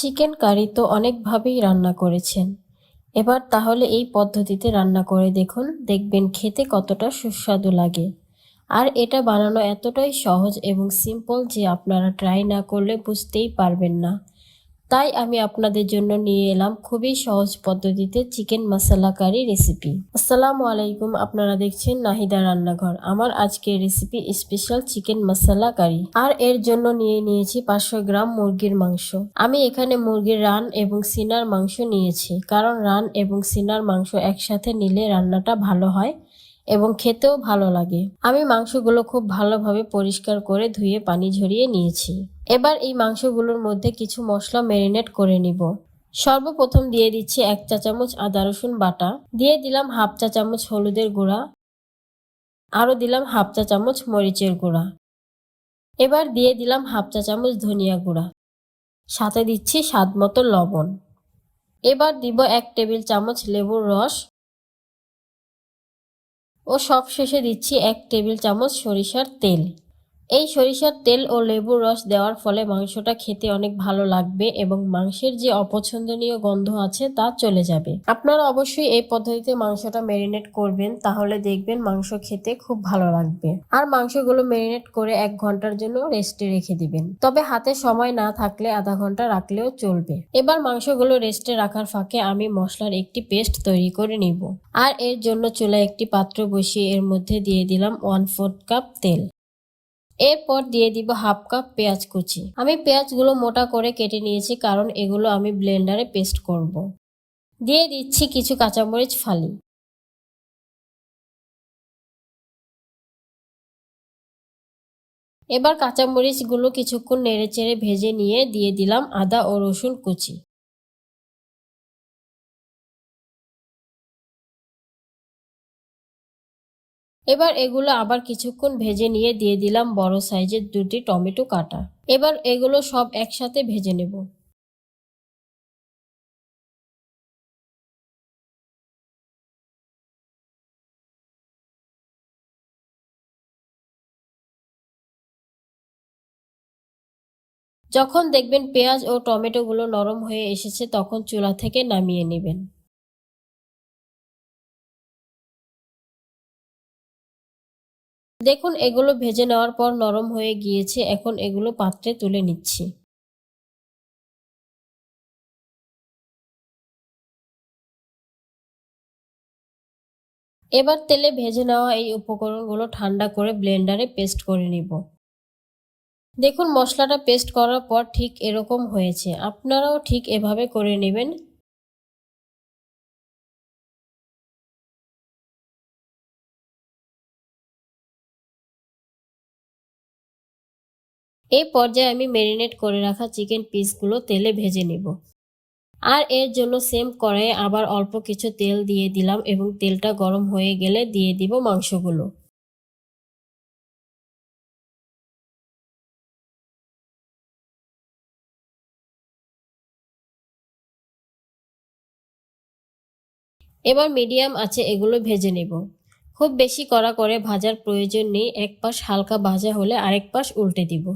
Chicken curry তো অনেকভাবেই রান্না করেছেন। এবার তাহলে এই পদ্ধতিতে রান্না করে দেখুন, দেখবেন খেতে কতটা সুস্বাদু লাগে। আর এটা বানানো এতটাই সহজ এবং সিম্পল যে আপনারা ট্রাই না করলে বুঝতেই পারবেন না। তাই আমি আপনাদের জন্য নিয়ে এলাম খুবই সহজ পদ্ধতিতে চিকেন মশলা কারি রেসিপি আসসালামু আলাইকুম, আপনারা দেখছেন নাহিদা রান্নাঘর। আমার আজকের recipe special chicken masala curry. আর এর জন্য নিয়ে নিয়েছি পাঁচশো গ্রাম মুরগির মাংস। আমি এখানে মুরগির রান এবং সিনার মাংস নিয়েছি। কারণ রান এবং সিনার মাংস একসাথে নিলে রান্নাটা ভালো হয় এবং খেতেও ভালো লাগে। আমি মাংসগুলো খুব ভালোভাবে পরিষ্কার করে ধুয়ে পানি ঝরিয়ে নিয়েছি। এবার এই মাংসগুলোর মধ্যে কিছু মশলা ম্যারিনেট করে নিব। সর্বপ্রথম দিয়ে দিচ্ছি এক চা চামচ আদা রসুন বাটা। দিয়ে দিলাম হাফ চা চামচ হলুদের গুঁড়া। আরও দিলাম হাফ চা চামচ মরিচের গুঁড়া। এবার দিয়ে দিলাম হাফ চা চামচ ধনিয়া গুঁড়া। সাথে দিচ্ছি স্বাদ মতো লবণ। এবার দিব এক টেবিল চামচ লেবুর রস। ও সব শেষে দিচ্ছি এক টেবিল চামচ সরিষার তেল। এই সরিষার তেল ও লেবুর রস দেওয়ার ফলে মাংসটা খেতে অনেক ভালো লাগবে এবং মাংসের যে অপছন্দনীয় গন্ধ আছে তা চলে যাবে। আপনারা অবশ্যই এই পদ্ধতিতে মাংসটা ম্যারিনেট করবেন, তাহলে দেখবেন মাংস খেতে খুব ভালো লাগবে। আর মাংসগুলো ম্যারিনেট করে এক ঘণ্টার জন্য রেস্টে রেখে দিবেন। তবে হাতে সময় না থাকলে আধা ঘণ্টা রাখলেও চলবে। এবার মাংসগুলো রেস্টে রাখার ফাঁকে আমি মশলার একটি পেস্ট তৈরি করে নিব। আর এর জন্য চুলায় একটি পাত্র বসিয়ে এর মধ্যে দিয়ে দিলাম ওয়ান ফোর্থ কাপ তেল। এরপর দিয়ে দিব হাফ কাপ পেঁয়াজ কুচি। আমি পেঁয়াজগুলো মোটা করে কেটে নিয়েছি কারণ এগুলো আমি ব্লেন্ডারে পেস্ট করব। দিয়ে দিচ্ছি কিছু কাঁচামরিচ ফালি। এবার কাঁচামরিচগুলো কিছুক্ষণ নেড়েচেড়ে ভেজে নিয়ে দিয়ে দিলাম আদা ও রসুন কুচি। এবার এগুলো আবার কিছুক্ষণ ভেজে নিয়ে দিয়ে দিলাম বড় সাইজের দুটি টমেটো কাটা। এবার এগুলো সব একসাথে ভেজে নেব। যখন দেখবেন পেঁয়াজ ও টমেটোগুলো নরম হয়ে এসেছে, তখন চুলা থেকে নামিয়ে নেবেন। দেখুন, এগুলো ভেজে নেওয়ার পর নরম হয়ে গিয়েছে, এখন এগুলো পাত্রে তুলে নিচ্ছি। এবার তেলে ভেজে নেওয়া এই উপকরণগুলো ঠান্ডা করে ব্লেন্ডারে পেস্ট করে নিব। দেখুন, মশলাটা পেস্ট করার পর ঠিক এরকম হয়েছে। আপনারাও ঠিক এভাবে করে নেবেন। এই পর্যায়ে আমি ম্যারিনেট করে রাখা চিকেন পিসগুলো তেলে ভেজে নেব। আর এর জন্য সেম কড়াইয়ে আবার অল্প কিছু তেল দিয়ে দিলাম এবং তেলটা গরম হয়ে গেলে দিয়ে দিব মাংসগুলো। এবার মিডিয়াম আছে, এগুলো ভেজে নেব। খুব বেশি কড়া করে ভাজার প্রয়োজন নেই, এক পাশ হালকা ভাজা হলে আরেক পাশ উল্টে দিব।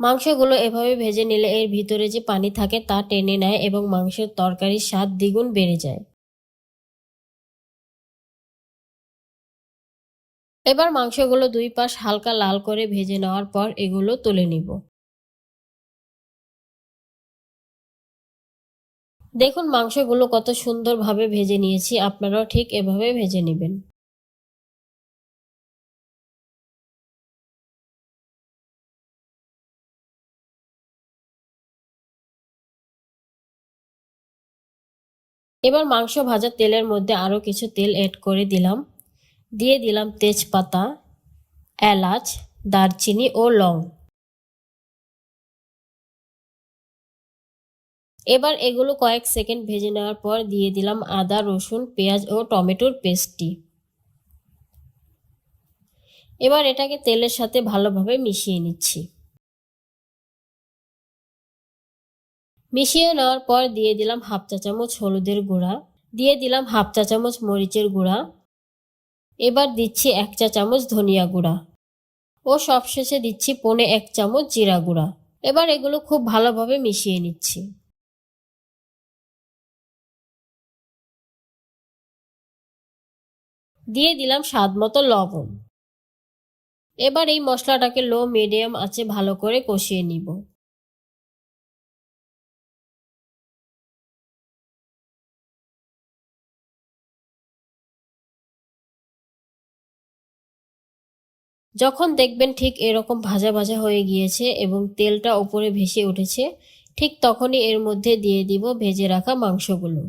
মাংসগুলো এভাবে ভেজে নিলে এর ভিতরে যে পানি থাকে তা টেনে নেয় এবং মাংসের তরকারির স্বাদ দ্বিগুণ বেড়ে যায়। এবার মাংসগুলো দুই পাশ হালকা লাল করে ভেজে নেওয়ার পর এগুলো তুলে নিব। দেখুন মাংসগুলো কত সুন্দরভাবে ভেজে নিয়েছি, আপনারাও ঠিক এভাবে ভেজে নেবেন। এবার মাংস ভাজা তেলের মধ্যে আরও কিছু তেল অ্যাড করে দিলাম। দিয়ে দিলাম তেজপাতা, এলাচ, দারচিনি ও লং। এবার এগুলো কয়েক সেকেন্ড ভেজে নেওয়ার পর দিয়ে দিলাম আদা, রসুন, পেঁয়াজ ও টমেটোর পেস্টটি। এবার এটাকে তেলের সাথে ভালোভাবে মিশিয়ে নিচ্ছি। মিশিয়ে নেওয়ার পর দিয়ে দিলাম হাফ চা চামচ হলুদের গুঁড়া, দিয়ে দিলাম হাফ চা চামচ মরিচের গুঁড়া। এবার দিচ্ছি এক চা চামচ ধনিয়া গুঁড়া। ও সবশেষে দিচ্ছি পনে এক চামচ জিরা গুঁড়া। এবার এগুলো খুব ভালোভাবে মিশিয়ে নিচ্ছি। দিয়ে দিলাম স্বাদ মতো লবণ। এবার এই মশলাটাকে লো মিডিয়াম আছে ভালো করে কষিয়ে নিব। যখন দেখবেন ঠিক এরকম ভাজা ভাজা হয়ে গিয়েছে এবং তেলটা ওপরে ভেসে উঠেছে, ঠিক তখনই এর মধ্যে দিয়ে দিব ভেজে রাখা মাংসগুলো।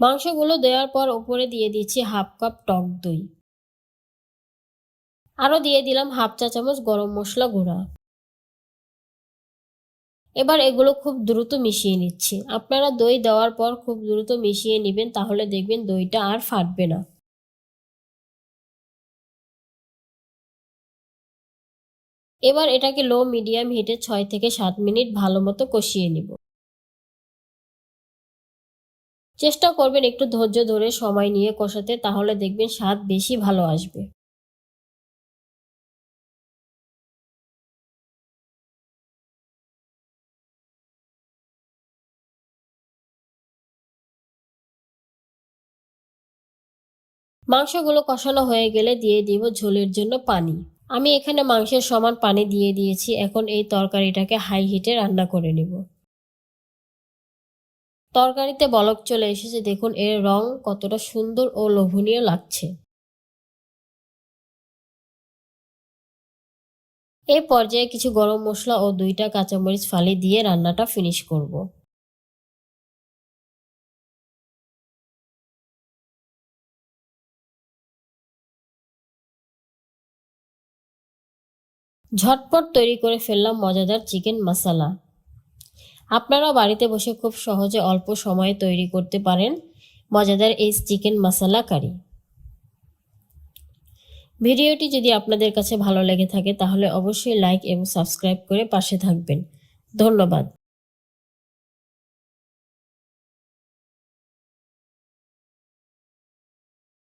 মাংসগুলো দেওয়ার পর ওপরে দিয়ে দিচ্ছি হাফ কাপ টক দই। আরও দিয়ে দিলাম হাফ চা চামচ গরম মশলা গুঁড়া। এবার এগুলো খুব দ্রুত মিশিয়ে নিচ্ছি। আপনারা দই দেওয়ার পর খুব দ্রুত মিশিয়ে নেবেন, তাহলে দেখবেন দইটা আর ফাটবে না। এবার এটাকে লো মিডিয়াম হিটে ছয় থেকে সাত মিনিট ভালো মতো কষিয়ে নিব। চেষ্টা করবেন একটু ধৈর্য ধরে সময় নিয়ে কষাতে, তাহলে দেখবেন স্বাদ বেশি ভালো আসবে। মাংসগুলো কষানো হয়ে গেলে দিয়ে দিব ঝোলের জন্য পানি। আমি এখানে মাংসের সমান পানি দিয়ে দিয়েছি, এখন এই তরকারিটাকে হাই হিটে রান্না করে নিব। তরকারিতে বলক চলে এসেছে, দেখুন এর রং কতটা সুন্দর ও লোভনীয় লাগছে। এই পর্যায়ে কিছু গরম মশলা ও দুইটা কাঁচামরিচ ফালি দিয়ে রান্নাটা ফিনিশ করব। ঝটপট তৈরি করে ফেললাম মজাদার চিকেন মশালা। আপনারা বাড়িতে বসে খুব সহজে অল্প সময়ে তৈরি করতে পারেন মজাদার এই চিকেন মশালা কারি। ভিডিওটি যদি আপনাদের কাছে ভালো লেগে থাকে তাহলে অবশ্যই লাইক এবং সাবস্ক্রাইব করে পাশে থাকবেন। ধন্যবাদ।